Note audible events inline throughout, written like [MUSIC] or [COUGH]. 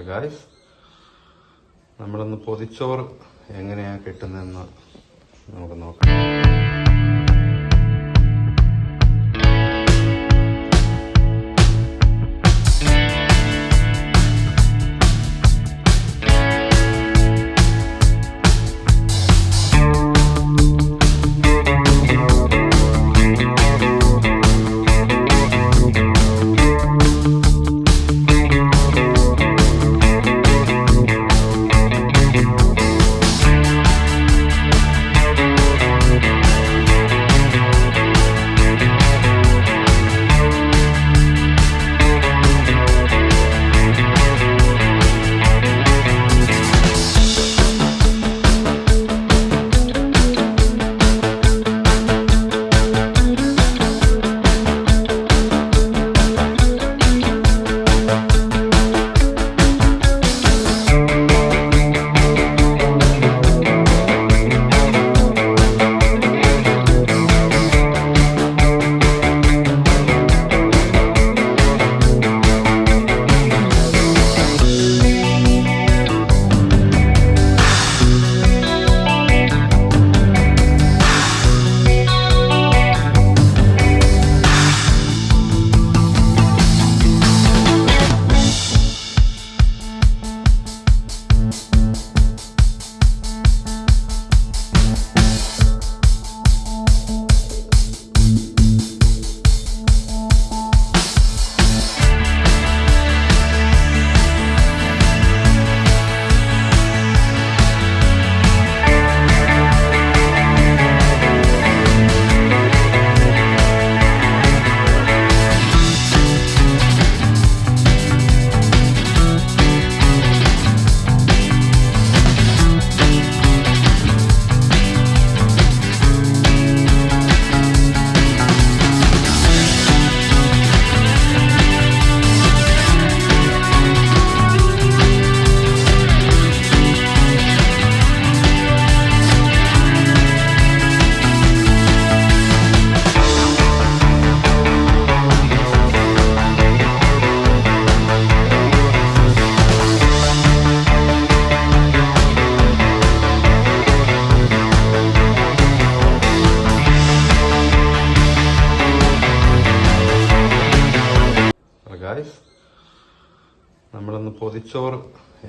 Guys നമ്മളൊന്ന് പൊതിച്ചോറ് എങ്ങനെയാണ് കിട്ടുന്നതെന്ന് നമുക്ക് നോക്കാം. ഗായ്സ് നമ്മളൊന്ന് പൊതിച്ചോറ്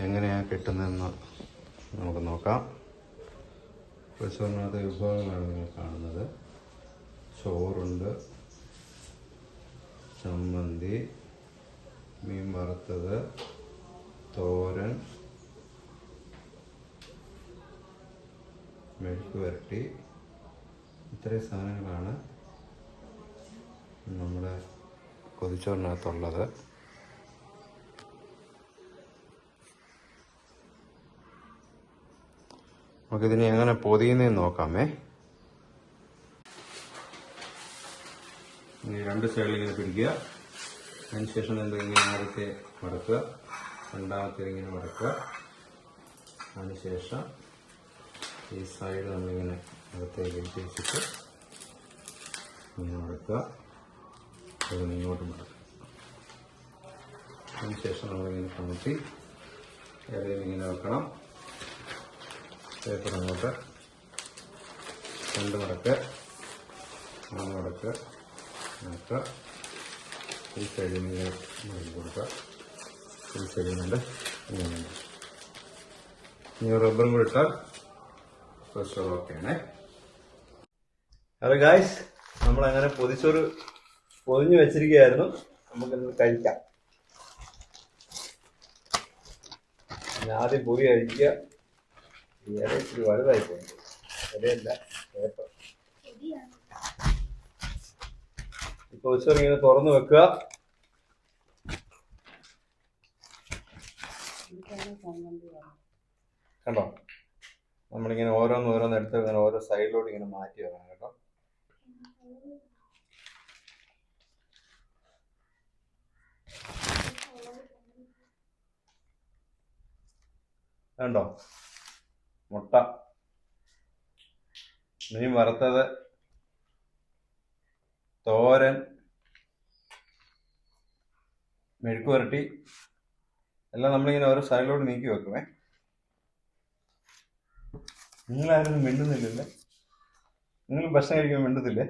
എങ്ങനെയാണ് കിട്ടുന്നതെന്ന് നമുക്ക് നോക്കാം. പൊതിച്ചോറിനകത്ത് വിഭവങ്ങളാണ് നിങ്ങൾ കാണുന്നത്. ചോറുണ്ട് ചമ്മന്തി മീൻ വറുത്തത് തോരൻ മെഴുക്ക് വരട്ടി. ഇത്രയും സാധനങ്ങളാണ് നമ്മുടെ കൊതിച്ചോറിനകത്തുള്ളത് നമുക്കിതിനെ എങ്ങനെ പൊതിയുന്നതെന്ന് നോക്കാമേ. രണ്ട് സൈഡിൽ ഇങ്ങനെ പിടിക്കുക. അതിനുശേഷം എന്തെങ്കിലും ആദ്യത്തെ മടക്കുക. രണ്ടാമത്തെ ഇങ്ങനെ മടക്കുക. അതിനുശേഷം ഈ സൈഡ് നമ്മളിങ്ങനെ അകത്തേക്ക് ഇട്ട് വെച്ചിട്ട് ഇങ്ങനെ മടക്കുക. അതിന് ഇങ്ങോട്ട് മടക്കുക അതിനുശേഷം നമ്മളിങ്ങനെ കമത്തി ഇലയിൽ ഇങ്ങനെ വെക്കണം. പേപ്പർ അങ്ങോട്ട്. രണ്ട് മടക്ക്. മൂന്ന് മടക്ക്. നോക്കുക ഈ സൈഡിൽ നിന്ന് കൊടുക്കുക. ഈ സൈഡിൽ ഇങ്ങനെ ഇനി റബ്ബറും കൂടി ഇട്ടാൽ പ്രഷർ ഓക്കെ ആണേ. ഹലോ ഗായ്സ് നമ്മളങ്ങനെ പൊതിച്ചോറ് പൊതിഞ്ഞു വെച്ചിരിക്കുകയായിരുന്നു. നമുക്ക് കഴിക്കാം. ആദ്യം പൊതി കഴിക്കുക ഇല ഇച്ചിരി വലുതായി പോയി ഇലയല്ല പേപ്പർ ഇപ്പൊ ഉച്ചവരെ ഇങ്ങനെ തുറന്നു വെക്കുക. കണ്ടോ? നമ്മളിങ്ങനെ ഓരോന്ന് ഓരോന്ന് എടുത്ത് ഇങ്ങനെ ഓരോ സൈഡിലോട്ട് ഇങ്ങനെ മാറ്റി വെക്കണം കേട്ടോ. കണ്ടോ? മുട്ട. മീൻ വറുത്തത്. തോരൻ. മെഴുക്ക് പുരട്ടി. എല്ലാം നമ്മളിങ്ങനെ ഓരോ സ്ഥലങ്ങളോട് നീക്കി വെക്കുമേ നിങ്ങളാരും മിണ്ടുന്നില്ലല്ലേ? നിങ്ങൾ ഭക്ഷണം കഴിക്കുമ്പോൾ മിണ്ടുന്നില്ലേ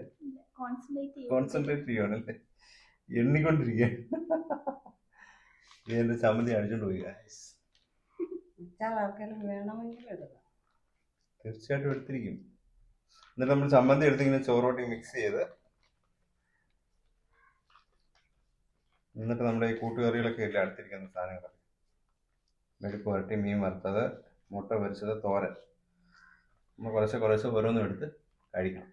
കോൺസെൻട്രേറ്റ് ചെയ്യും കോൺസെൻട്രേറ്റ് ചെയ്യുവാണല്ലേ? എണ്ണിക്കൊണ്ടിരിക്കുക ഇത് എന്റെ ചമ്മന്തി അടിച്ചോണ്ട് പോയി അച്ചാർ ആർക്കെങ്കിലും വേണമെങ്കിൽ എടുക്കാം. തീർച്ചയായിട്ടും എടുത്തിരിക്കും. എന്നിട്ട് നമ്മൾ ചമ്മന്തി എടുത്തിങ്ങനെ ചോറോട്ടി മിക്സ് ചെയ്ത് എന്നിട്ട് നമ്മുടെ ഈ കൂട്ടുകറികളൊക്കെ ഇല്ല അടുത്തിരിക്കുന്ന സാധനങ്ങളൊക്കെ. മെഴുക്ക് പുരട്ടി മീൻ വറുത്തത് മുട്ട പൊരിച്ചത് തോരൻ. നമ്മൾ കുറച്ച് കുറച്ച് ഓരോന്നും എടുത്ത് കഴിക്കണം.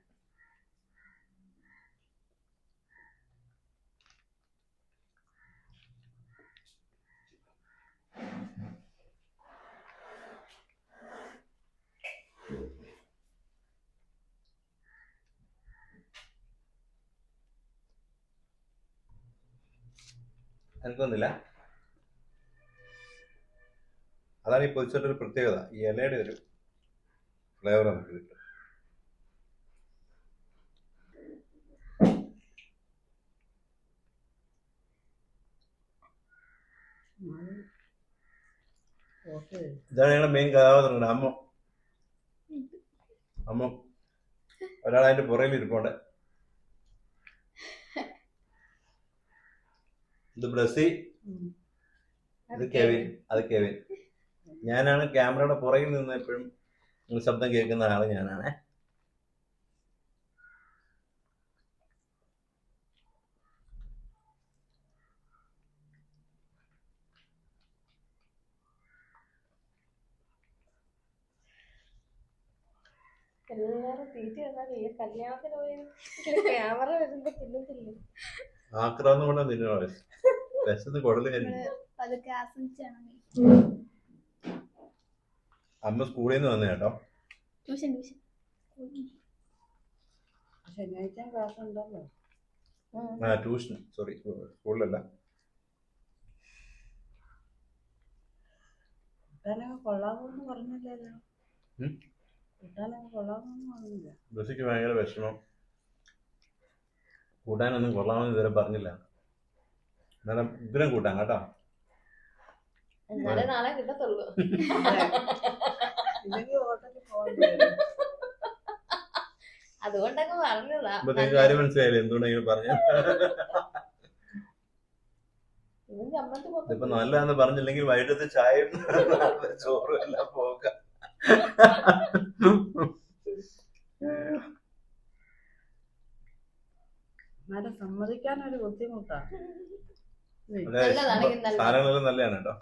എനിക്കൊന്നില്ല അതാണ് ഈ പൊതിച്ചോട്ട് ഒരു പ്രത്യേകത. ഈ ഇലയുടെ ഒരു ഫ്ലേവർ നമുക്ക് കിട്ടും. ഇതാണ് ഞങ്ങളുടെ മെയിൻ കഥാപാത്രം അമ്മ. അമ്മ. ഒരാൾ അതിന്റെ പുറകിൽ ഇത് ബ്രസി ഇത് കെവിൻ അത് കെവിൻ. ഞാനാണ് ക്യാമറയുടെ പുറകിൽ നിന്ന് എപ്പോഴും ശബ്ദം കേൾക്കുന്ന ആൾ ഞാനാണ്. എല്ലാരും തീറ്റ ഈ കല്യാണത്തിന് പോയി ക്യാമറ വരുമ്പോ തിന്നത്തില്ലേ ആക്രാന്ന് പറഞ്ഞാൽ തിന്നോ വിശന്ന് കുടൽ അമ്മ സ്കൂളിൽ നിന്ന് വന്നേ കേട്ടോ. Tuition tuition. ശനിയാഴ്ച ക്ലാസ് ഉണ്ടല്ലോ. ആ ട്യൂഷൻ. സോറി സ്കൂളിലല്ല. കൊള്ളാമെന്ന് പറഞ്ഞില്ലല്ലോ. ഭയങ്കര വിഷമം. കൂട്ടാനൊന്നും കൊള്ളാമെന്ന് ഇതുവരെ പറഞ്ഞില്ല. എന്നാലും ഉഗ്രം കൂട്ടാം കേട്ടോ. എന്നാലേ നാളെ കിട്ടത്തുള്ളൂ. പറഞ്ഞതാ. ഇപ്പൊ കാര്യം മനസ്സിലായില്ലേ എന്തുകൊണ്ടെങ്കിലും പറഞ്ഞു മൊത്തം നല്ലതാന്ന് പറഞ്ഞില്ലെങ്കിൽ വൈകിട്ടത്തെ ചായയും ചോറും എല്ലാം പോകാം. എന്നാലും സമ്മതിക്കാനൊരു ബുദ്ധിമുട്ടാ. നല്ലതാണെങ്കിൽ നല്ലത്. സാധനങ്ങളെല്ലാം നല്ലതാണ് കേട്ടോ.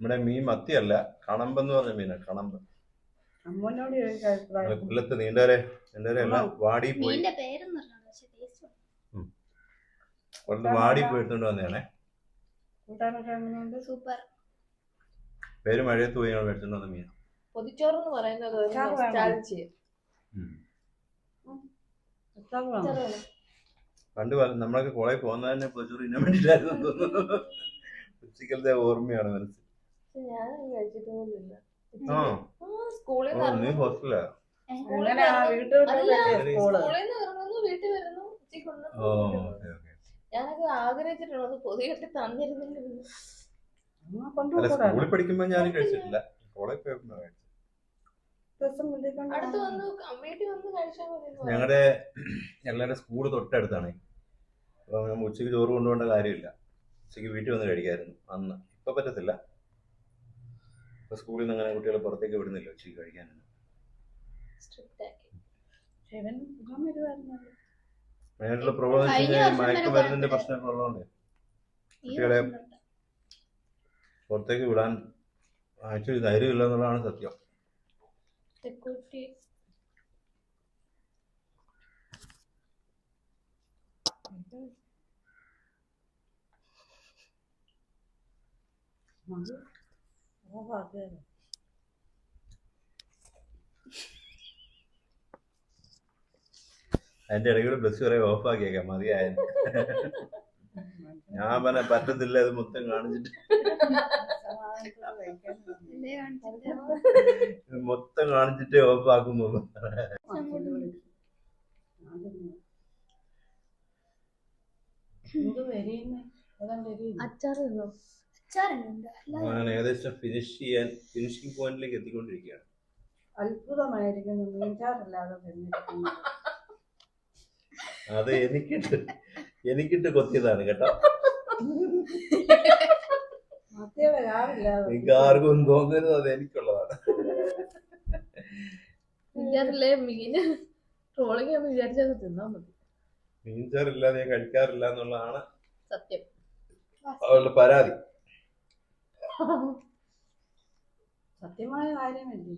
നമ്മുടെ മീൻ മത്തിയല്ല കണമ്പെന്ന് പറഞ്ഞ മീനാ കണമ്പ്. അമ്മനോട് കൊല്ലത്ത് നീണ്ടവരെ നീണ്ടവരെ എല്ലാം വാടി പോയി. കൊല്ലത്ത് വാടി പോയിട്ടുണ്ട് വന്നേണേ വന്നതാണേ സൂപ്പർ. പേര് മഴയത്ത് പോയി ഞങ്ങൾ മീൻ പൊതിച്ചോറെന്ന് പറയുന്നത് ഒരു അച്ചാറ് വേണം. nostalgia. അച്ചാർ വേണം അച്ചാറ് വേണം. പണ്ട് നമ്മളൊക്കെ കോളേജ് പോകുന്നത് തന്നെ വേണ്ടിയിട്ടായിരുന്നു. എന്ന് ഉച്ചക്കലത്തെ ഓർമ്മയാണ് മനസ്സിൽ. നീ ഹോസ്റ്റലാ ഞാനൊക്കെ ആഗ്രഹിച്ചിട്ടുള്ളത് പൊതി കെട്ടി തന്നിരുന്നില്ല. സ്കൂളിൽ പഠിക്കുമ്പോ ഞാൻ കഴിച്ചിട്ടില്ല. കോളേജ് പോയപ്പോ കഴിച്ചു. ഞങ്ങളുടെ ഞങ്ങളുടെ സ്കൂൾ തൊട്ടടുത്താണ്. അപ്പൊ നമ്മൾ ഉച്ചയ്ക്ക് ചോറ് കൊണ്ടുപോകേണ്ട കാര്യമില്ല. ഉച്ചയ്ക്ക് വീട്ടിൽ വന്ന് കഴിക്കായിരുന്നു. അന്ന്. ഇപ്പൊ പറ്റത്തില്ല. ഇപ്പൊ സ്കൂളിൽ നിന്ന് അങ്ങനെ കുട്ടികളെ പുറത്തേക്ക് വിടുന്നില്ല ഉച്ചയ്ക്ക് കഴിക്കാനൊന്നും. അതിനായിട്ടുള്ള പ്രോബ്ലം മയക്കുമരുന്നിന്റെ പ്രശ്നമൊക്കെ ഉള്ളതുകൊണ്ട് കുട്ടികളെ പുറത്തേക്ക് വിടാൻ ആക്ച്വലി ധൈര്യമില്ല എന്നുള്ളതാണ് സത്യം. ഓഫാക്കിയത് അതിന്റെ ഇടയിൽ ബസ് വരെ ഓഫ് ആക്കിയേക്കാം മതിയായത്. [LAUGHS] ഞാൻ പറഞ്ഞ പറ്റത്തില്ല അത് മൊത്തം കാണിച്ചിട്ട്. മൊത്തം കാണിച്ചിട്ടേ ഓഫാക്കുന്നു ആക്കുന്നുള്ളൂ അങ്ങോട്ട് വിളിച്ചു. അതൊന്ന് എന്ത് വരീന്ന് അച്ചാർ തിന്നോ അച്ചാറുണ്ട് ഏകദേശം ഫിനിഷ് ചെയ്യാൻ ഫിനിഷിംഗ് പോയിന്റിലേക്ക് എത്തിക്കൊണ്ടിരിക്കുകയാണ്. തിന്നിരിക്കുന്നത് അത് എനിക്കിട്ട് എനിക്കിട്ട് കൊത്തിയതാണ് കേട്ടോ. നിങ്ങൾക്ക് ആർക്കും തോന്നരുത് അത് എനിക്കുള്ളതാണ്. വിചാരില്ലേ മീന് ട്രോളിങ് ആകുമ്പോൾ വിചാരിച്ചത് തിന്നാ മതി. മീൻചാറില്ലാതെ ഞാൻ കഴിക്കാറില്ല എന്നുള്ളതാണ് സത്യം. അവളുടെ പരാതി. സത്യമായ കാര്യമല്ലേ?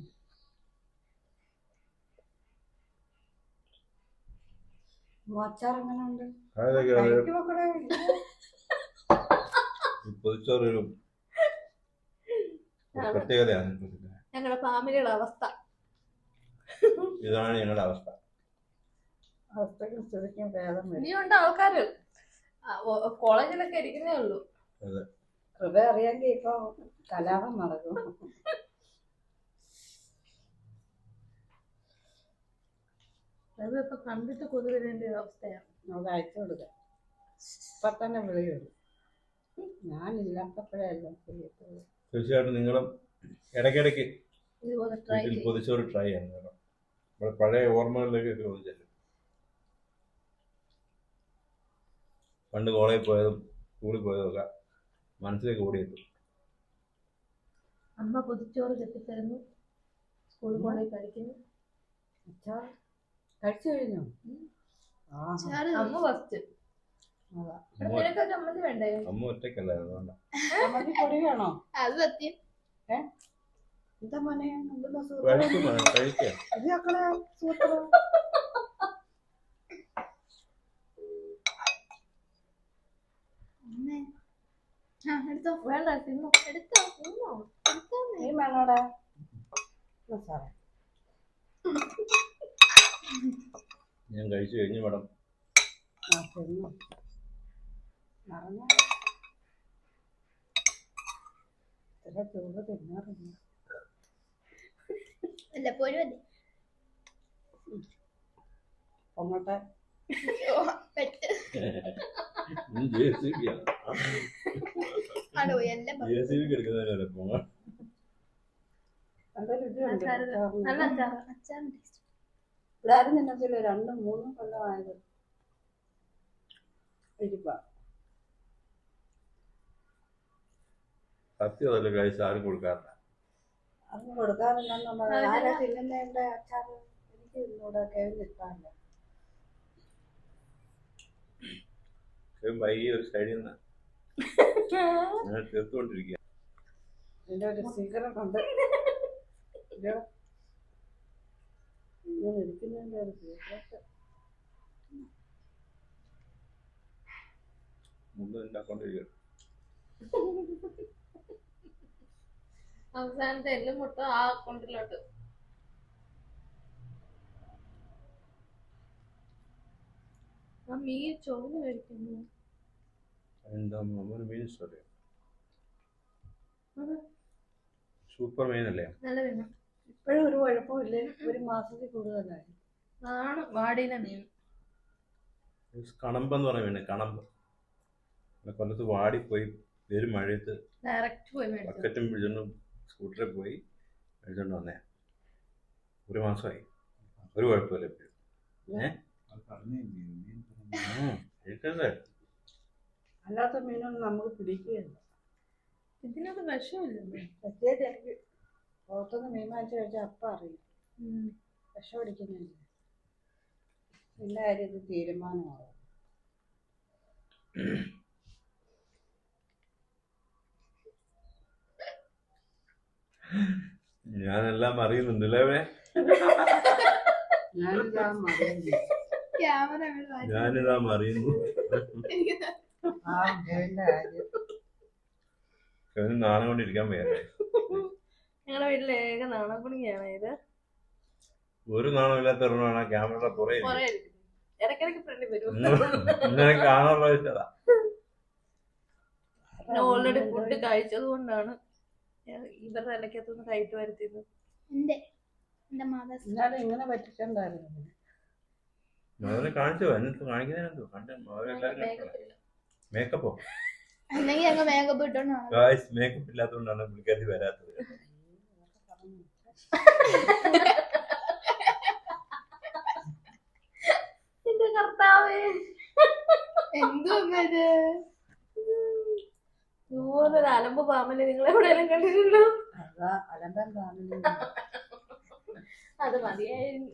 പ്രത്യേകതയാണ് ഞങ്ങളുടെ ഫാമിലിയുടെ അവസ്ഥ. ഇതാണ് ഞങ്ങളുടെ അവസ്ഥ. ഇനിയുണ്ട് ആൾക്കാര്. കോളേജിലൊക്കെ ഇരിക്കുന്നേ ഉള്ളൂ. കൃപ അറിയാമെങ്കിൽ ഇപ്പൊ കലാപം നടക്കും. അത് ഇപ്പൊ കണ്ടിട്ട് കൊതു വരേണ്ട ഒരു അവസ്ഥയാണ് നമുക്ക് അയച്ചു കൊടുക്കാം. ഇപ്പൊ തന്നെ വിളിയുള്ളൂ ഞാനില്ലാത്തപ്പോഴെല്ലാം ചെയ്യത്തുള്ളൂ തീർച്ചയായിട്ടും നിങ്ങളും ഇടയ്ക്കിടയ്ക്ക് ഇതുപോലെ ട്രൈ വീട്ടിൽ ചെയ്യും. പൊതിച്ചോറ് ട്രൈ ചെയ്യണം കേട്ടോ. നമ്മുടെ പഴയ ഓർമ്മകളിലേക്കൊക്കെ ഒന്ന് ചെല്ലും പണ്ട് കോളേജിൽ പോയതും സ്കൂളിൽ പോയതും ഒക്കെ മനസ്സിലേക്ക് ഓടിയെത്തും. അമ്മ പൊതിച്ചോറ് കെട്ടിത്തരുന്നു സ്കൂളിൽ കൊണ്ടുപോയി കഴിക്കുന്നു അച്ചാർ കഴിച്ചു കഴിഞ്ഞു ആ അമ്മ ഫസ്റ്റ് നിനക്ക് ചമ്മന്തി വേണ്ടേ അമ്മ ഒറ്റയ്ക്കല്ല അതുകൊണ്ടാ ചമ്മന്തി പൊടി വേണോ അത് സത്യം എന്താ മോനെ എന്തെന്നാ കഴിക്കും സൂത്രം എടുത്തോ വേണ്ട തിന്നു എടുത്തോ തിന്നോ എടുത്തോന്നേ നീ വേണോടാ സാറേ ഞാൻ കഴിച്ചു കഴിഞ്ഞു മേഡം. വല്ലപ്പോഴും അല്ലേ പൊങ്ങട്ടെ. നല്ല അച്ചാറ്. അച്ചാറിന്. നല്ല അച്ചാർ അച്ചാറിന്റെ taste. ഇവിടെ ആരും തിന്നത്തില്ല രണ്ടും മൂന്നും കൊല്ലമായത്. ഇരിപ്പാ. സത്യം അതല്ല കഴിച്ച് ആരും കൊടുക്കാറില്ല. ആരാ തിന്നുന്നതിന്റെ അച്ചാറ്? എനിക്ക് ഇന്നൂടെ പക്ഷേ വൈകി ഒരു സൈഡിൽ നിന്ന് ഞാൻ തീർത്തുകൊണ്ടിരിക്കുക ഇതിന്റെ ഒരു സീക്രട്ട് ഉണ്ട്. അവസാനത്തെ എല്ലും മുട്ട ആ അക്കൗണ്ടിലോട്ട്. ആ മീൻ കഴിക്കുന്നു. എന്താ ഒരു മീൻ അത്. സൂപ്പർ മീനല്ലേ? നല്ല മീന. ഇപ്പോഴും ഒരു കുഴപ്പമില്ല. ഒരു മാസത്തിൽ കൂടുതലായി. അതാണ് വാടിയിലെ മീൻ. കണമ്പെന്ന് എന്ന് മീൻ കണമ്പ്. കൊല്ലത്ത് വാടി പോയി വരും മഴയത്ത് ഡയറക്റ്റ് പോയി മേടിച്ചു ബക്കറ്റും പിടിച്ചോണ്ട് സ്കൂട്ടറിൽ പോയി മേടിച്ചോണ്ട് വന്നേ. ഒരു മാസമായി. ഒരു കുഴപ്പമില്ല ഇപ്പോഴും. ഉം, കഴിക്കണ്ടേ അല്ലാത്ത മീനൊന്നും നമുക്ക് പിടിക്കുകയില്ല. ഇതിനകത്ത് വിഷമില്ല പ്രത്യേകിച്ച് എനിക്ക് പുറത്തുനിന്ന് മീൻ വാങ്ങിച്ചു കഴിച്ചാൽ അപ്പം അറിയും. വിഷം അടിക്കുന്നില്ല എല്ലാ കാര്യത്തിൽ തീരുമാനമാവും. ഞാനെല്ലാം അറിയുന്നുണ്ടല്ലേ അവനെ? ഞാനിതാ മാറ്റി. ഞാനിതാ അറിയുന്നു അവന് നാണം കൊണ്ടിരിക്കാൻ വയ്യാതെ ഞങ്ങളുടെ വീട്ടിലെ ഏക നാണക്കുണിയാണ് ഇത്? ഒരു നാണമില്ലാത്ത ഒരെണ്ണമാണ് ക്യാമറയുടെ പുറകെ കൊറേ ഇടയ്ക്കിടയ്ക്ക് ഫ്രണ്ടിൽ വരും കാണാനുള്ള ഓൾറെഡി ഫുഡ് കഴിച്ചത് കൊണ്ടാണ് ഇവരുടെ ഇടയ്ക്കത്തൊന്ന് കയറ്റി വരുത്തിയത്. എന്റെ എന്റെ എന്നാലും ഇങ്ങനെ കാണിച്ചു എന്നിട്ട് കാണിക്കുന്നതിനെന്തോ കണ്ട്? അവരെല്ലാവരും മേക്കപ്പില്ല മേക്കപ്പോ അല്ലെങ്കിൽ ഞങ്ങൾ മേക്കപ്പ് ഇട്ടോണ്ട് കാണാം മേക്കപ്പ് ഇല്ലാത്തതുകൊണ്ടാണ് പുള്ളിക്കാരി വരാത്തത്. എന്റെ കർത്താവേ. എന്തു ഇത് ഇതുപോലൊരു അലമ്പ് പാമ്പനെ നിങ്ങൾ എവിടെയെങ്കിലും കണ്ടിട്ടുണ്ടോ? അതാ അലമ്പൻ ഫാമിലി അത് മതിയായിരുന്നു.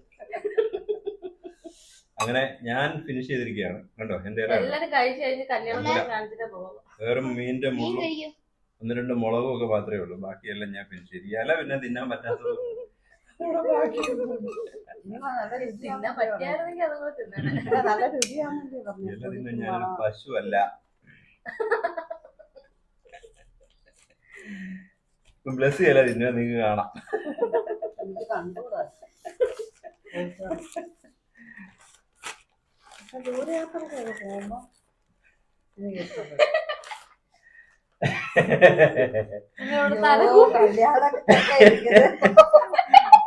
അങ്ങനെ ഞാൻ ഫിനിഷ് ചെയ്തിരിക്കുകയാണ്. കണ്ടോ? എന്റെ? എല്ലാരും കഴിച്ചു കഴിഞ്ഞ് കല്യാണം വേറെ കാണിച്ചിട്ട് പോകും വെറും മീനിന്റെ മീൻ മുള്ളും ഒന്ന് രണ്ട് മുളകും ഒക്കെ മാത്രമേ ഉള്ളൂ. ബാക്കിയെല്ലാം ഞാൻ പിന്നെ ശരിയല്ല ഇല പിന്നെ തിന്നാൻ പറ്റാത്തത് പശുവല്ല. ബ്ലസ് ഇല തിന്നാ നിങ്ങക്ക് കാണാം. ദൂരയാത്രയൊക്കെ പോകുമ്പോ എനിക്ക് ഇഷ്ടപ്പെടും. നിങ്ങളോട് തല അയ്യോ, കല്യാണമൊക്കെ ഇരിക്കുന്നത്.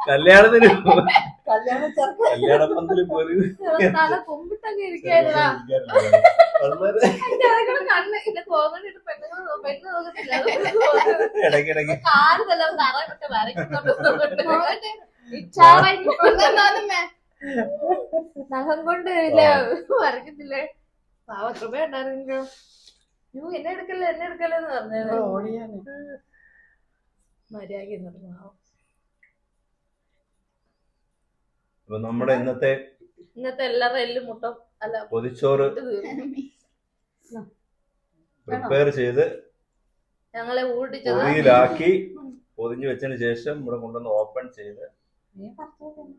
കല്യാണത്തിന് പോലും. ഇടയ്ക്കിടയ്ക്ക് നഖം കൊണ്ട് വരക്കത്തില്ലേ വരയ്ക്കത്തില്ലേ? പാവ കൃപ ഉണ്ടായിരുന്നോ യൂ എന്നെ എടുക്കല്ലേ എന്നെ എടുക്കല്ലേ എന്ന് പറഞ്ഞത് ഓടിയാന്. മര്യാദ അപ്പൊ നമ്മുടെ ഇന്നത്തെ ഇന്നത്തെ എല്ലാവരുടെ എല്ലും മുട്ടം അല്ല പൊതിച്ചോറ്. പ്രിപ്പയർ ചെയ്ത് ഞങ്ങളെ പൊതിയിലാക്കി പൊതിഞ്ഞു വെച്ചതിന് ശേഷം ഇവിടെ കൊണ്ടുവന്ന് ഓപ്പൺ ചെയ്ത്.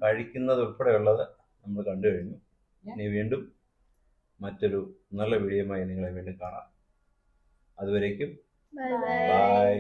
കഴിക്കുന്നത് ഉൾപ്പെടെയുള്ളത് നമ്മൾ കണ്ടു കഴിഞ്ഞു. ഇനി വീണ്ടും മറ്റൊരു നല്ല വീഡിയോയുമായി നിങ്ങളെ വീണ്ടും കാണാം. അതുവരേക്കും ബൈ